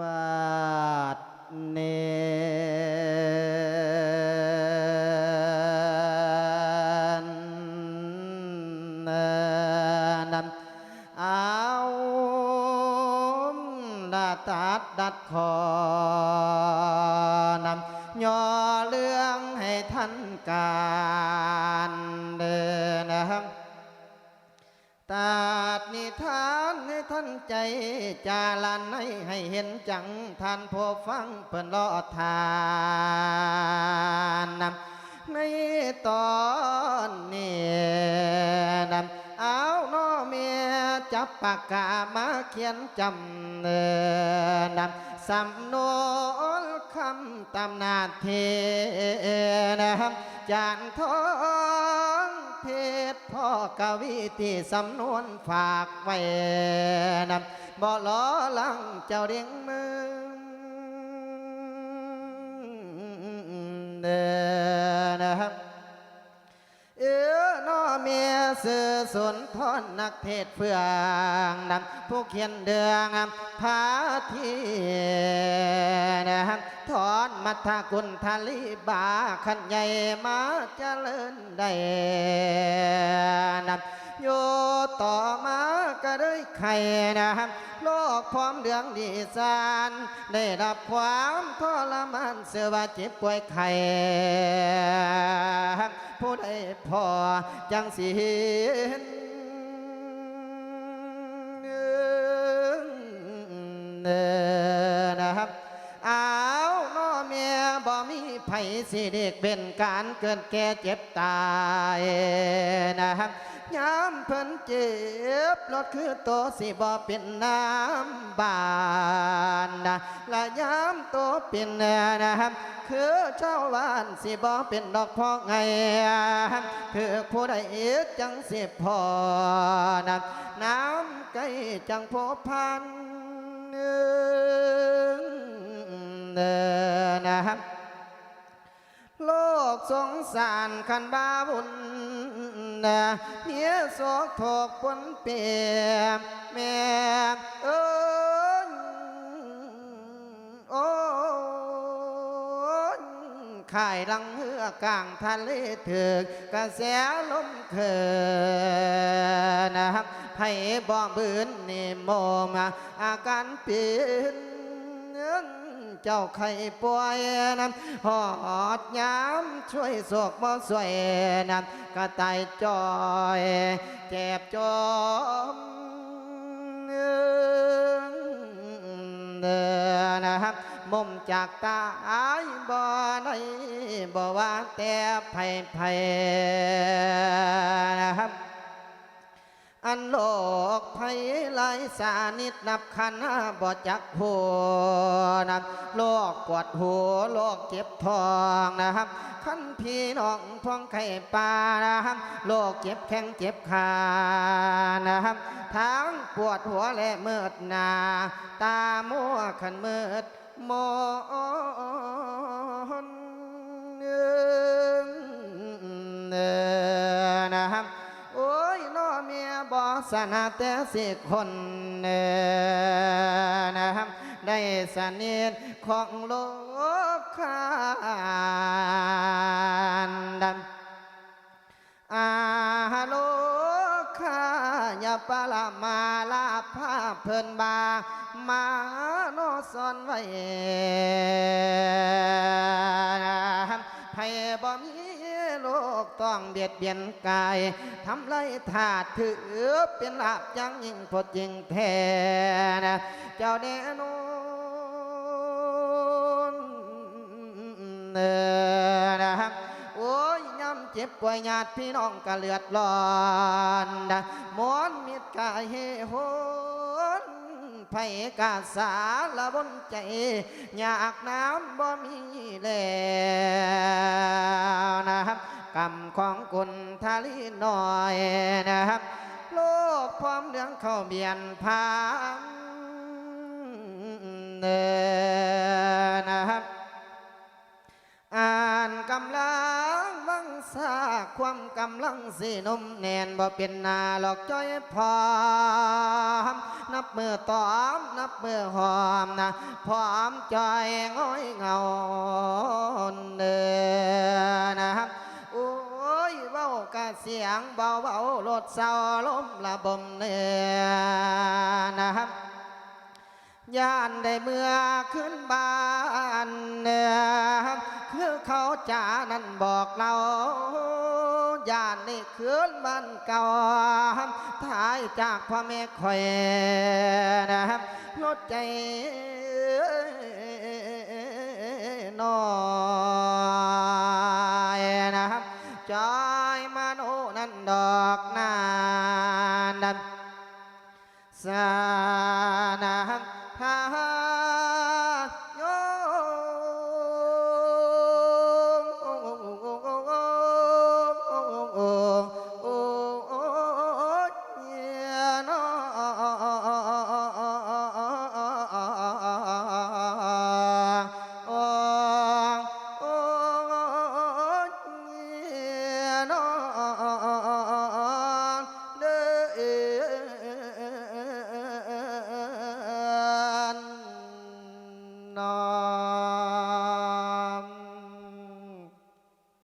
บาดเนนนำเอาดาตัดดัดคอนำย่อเรื่องให้ท่านการเดินนะครับตาดนิทาน ท่านใจจาลานให้ให้เห็นจังท่านผู้ฟังเปิ่นรอทานนำในตอนนี้นำเอาน้อเมียจับปากกามาเขียนจำเนนำสำนวนคำตำนาเทนะครับจานทอ ชรพ่อกวีที่สำนวนฝากไว้นำบ่ล้อลังเจ้าเรียงมือเด้อนะครับเออน้อเมียสื่อสนทอนนักเทศเฟืองนำผู้เขียนเดืองพาทีนะครับถอนมัทกุลทาลีบาขันใหญ่มาเจริญได้ โยต่อมาก็ได้ไข่นะโลกพร้อมเดืองดีสานได้รับความทรมานเสือว่าเจ็บป่วยไข่ผู้ใดพอจังสิเห็น บ่มีไผสิเด็กเป็นการเกินแก่เจ็บตายนะครับยามเพิ่นเจ็บรถคือโตสิบ่เป็นน้ำบานนะและยามโตเป็นนะครับคือเจ้าบ้านสิบ่เป็นดอกพอไง คือผู้ใดจังสิพอนะน้ำไก่จังพอพันเด้อนะครับ โลกสงสารขันบาบุญเนียโศกถกปนเปียแม่เอ้ยโอ้ยข่ายลังเหือกลางทะเลถึกกระแสลมเคินนะครับไผ่บ่บืนนี่โมมาอาการเปลี่ยน เจ้าไข่ป่วยน้ำหอดยามช่วยสวกบ่สวยน้ำกระต่ายจอยเจ็บจอมเด้อนะครับมุมจากตาอายบ่ได้บ่ว่าแต่ไผ่ไผ่นะครับ อันโลกภัยหลายสานิดนับคันบ่จักหัวนะโลกปวดหัวโลกเจ็บท้องนะครับขันพี่น้องพ้องไข่ปลานะครับโลกเจ็บแข้งเจ็บขานะครับทั้งปวดหัวและเมืดหนา ตามัวขันมืดมน สนาแต่สิคนเนนะครับได้สนิทของโลกคานดันอาโลคายาปะละมาลาภาพเพิ่นบา มาโนสอนไว้นะครับ ไผบ่มีโลกต้องเบียดเบียนกายทำไรถาดถือเป็นลาบจังยิ่งพดยิ่งแทนเจ้าแน่นอนเออนะครับโอ้ยย้ำเจ็บป่วยญาติพี่น้องก็เลือดร้อนมอนมิตรกายเฮโหนไผกาสาละบนใจ อยากน้ำบ่มีแล ของกุณทาลีน้อยนะครับโลกพร้อมเรื่องเข้าเบียนพางเนนะครับ อ่านกำลังวังซาความกำลังสีนมแนนบ่เป็นนาหลอกจ้อยพร้อมนับมือตอม นับมือหอมนะพร้อมจอยง้อยเงาเนนะครับ กะเสียงเบาเบาๆรถเศร้าลมระบมเนื้อนะครับย่านได้เมื่อขึ้นบ้านเนื้อคือเขาจานั้นบอกเราย่านได้ขึ้นบ้านเก่าท้ายจากพ่อแม่คอยนะครับลดใจนอย